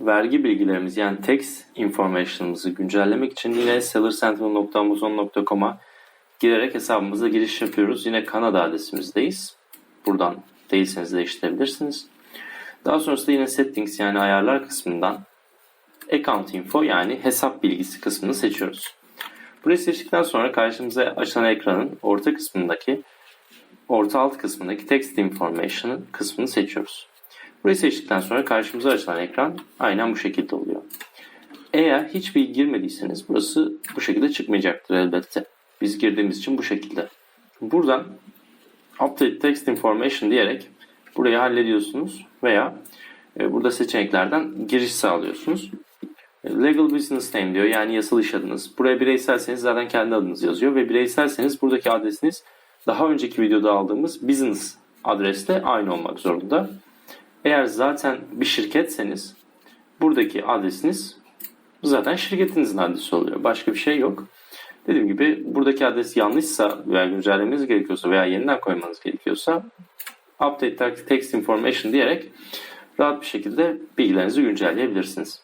vergi bilgilerimizi yani tax information'ımızı güncellemek için yine sellersentinel.amazon.com'a girerek hesabımıza giriş yapıyoruz. Yine Kanada adresimizdeyiz. Buradan değilseniz değiştirebilirsiniz. Daha sonrasında yine settings yani ayarlar kısmından account info yani hesap bilgisi kısmını seçiyoruz. Burayı seçtikten sonra karşımıza açılan ekranın orta kısmındaki orta alt kısmındaki text information kısmını seçiyoruz. Burayı seçtikten sonra karşımıza açılan ekran aynen bu şekilde oluyor. Eğer hiç bilgi girmediyseniz burası bu şekilde çıkmayacaktır elbette. Biz girdiğimiz için bu şekilde. Buradan Update Text Information diyerek burayı hallediyorsunuz veya e, burada seçeneklerden giriş sağlıyorsunuz. E, Legal Business Name diyor yani yasal iş adınız. Buraya bireyselseniz zaten kendi adınız yazıyor ve bireyselseniz buradaki adresiniz daha önceki videoda aldığımız business adresle aynı olmak zorunda. Eğer zaten bir şirketseniz buradaki adresiniz zaten şirketinizin adresi oluyor. Başka bir şey yok. Dediğim gibi buradaki adres yanlışsa veya güncellemeniz gerekiyorsa veya yeniden koymanız gerekiyorsa update text information diyerek rahat bir şekilde bilgilerinizi güncelleyebilirsiniz.